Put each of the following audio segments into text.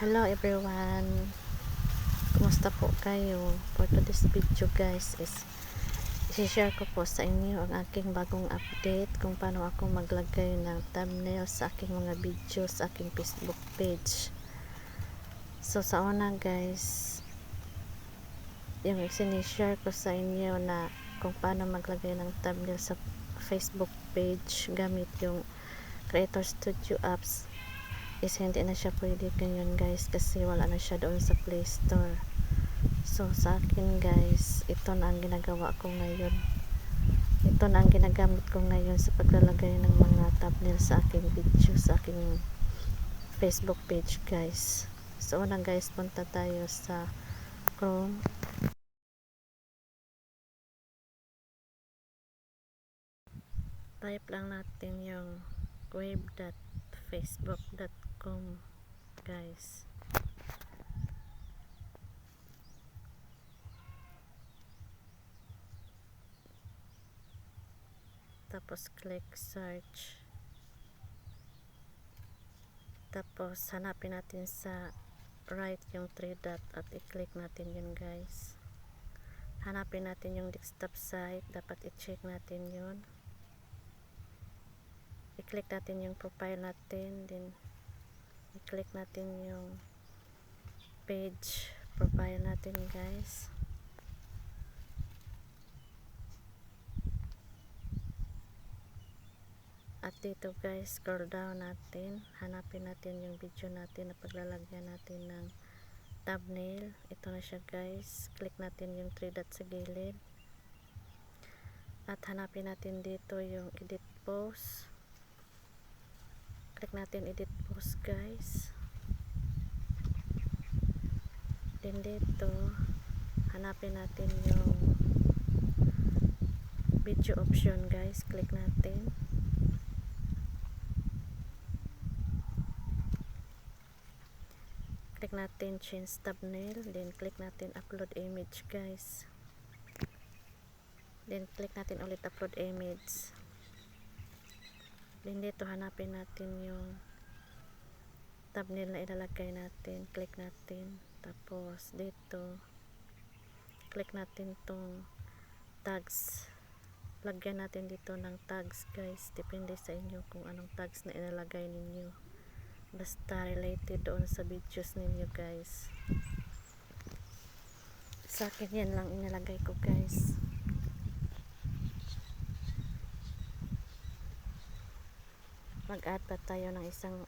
Hello everyone. Kumusta po kayo? For today's video guys is i-share ko po sa inyo ang aking bagong update kung paano ako maglagay ng thumbnail sa aking mga video sa aking Facebook page. So sa una guys, yung sinishare ko sa inyo na kung paano maglagay ng thumbnail sa Facebook page gamit yung Creator Studio apps is hindi na siya pwede ngayon guys kasi wala na siya doon sa Play Store. So sa akin guys, ito na ang ginagawa ko ngayon. Ito na ang ginagamit ko ngayon sa paglalagay ng mga thumbnail sa aking video, sa aking Facebook page guys. So unang guys, punta tayo sa Chrome. Type lang natin yung web.facebook.com guys. Tapos click search. Tapos hanapin natin sa right yung 3 dot at i-click natin yun guys. Hanapin natin yung desktop site. Dapat i-check natin yun i-click natin yung profile natin then i-click natin yung page profile natin guys. At dito guys scroll down natin. Hanapin natin yung video natin na paglalagyan natin ng thumbnail. Ito na siya guys. Click natin yung 3 dot sa gilid. At hanapin natin dito yung edit post click natin edit post guys. Then dito hanapin natin yung video option guys. Click natin. Click natin change thumbnail. Then click natin upload image guys. Then click natin ulit upload image then dito hanapin natin yung thumbnail na ilalagay natin click natin. Tapos dito click natin tong tags. Lagyan natin dito ng tags guys. Depende sa inyo kung anong tags na ilalagay ninyo. Basta related doon sa videos ninyo guys. Sa akin yan lang inalagay ko guys mag-add pa tayo ng isang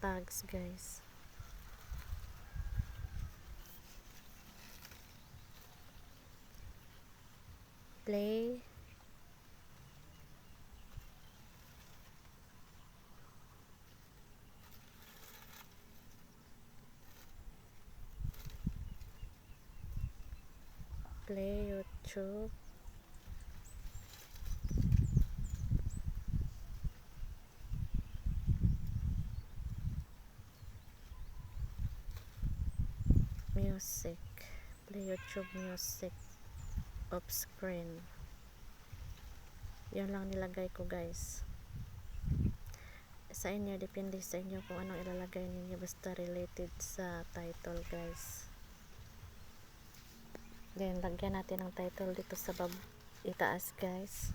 tags guys. Play. Play youtube music. Play youtube music. Off screen. Yan lang nilagay ko guys. Sa inyo depende sa inyo kung anong ilalagay ninyo basta related sa title guys. Then lagyan natin ng title dito sa bab itaas guys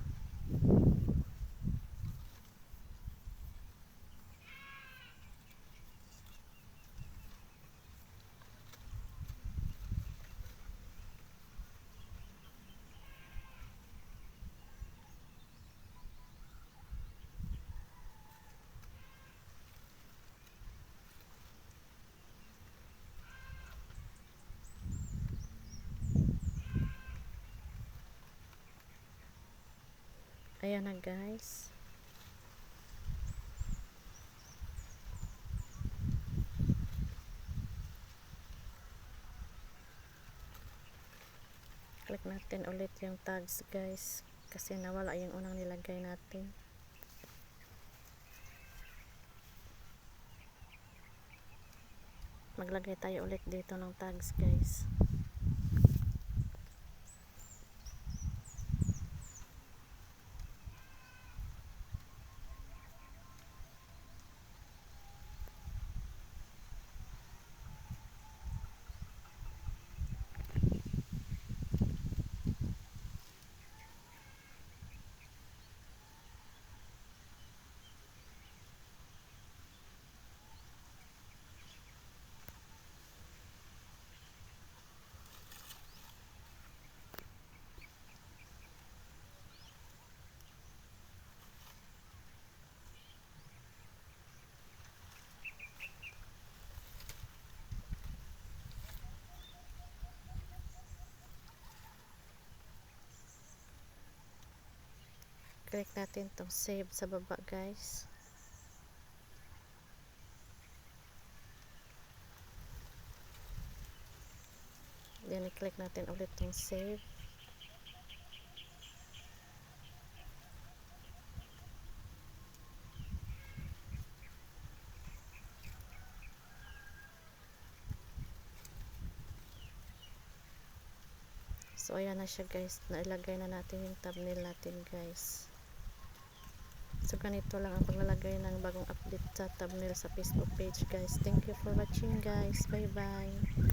ayan na guys. Click natin ulit yung tags guys kasi nawala yung unang nilagay natin. Maglagay tayo ulit dito ng tags guys i-click natin tong save sa baba guys then i-click natin ulit tong save So, ayan na siya guys. Nailagay na natin yung thumbnail natin guys. So, ganito lang ang paglalagay ng bagong update sa thumbnail sa Facebook page guys. Thank you for watching guys. Bye bye.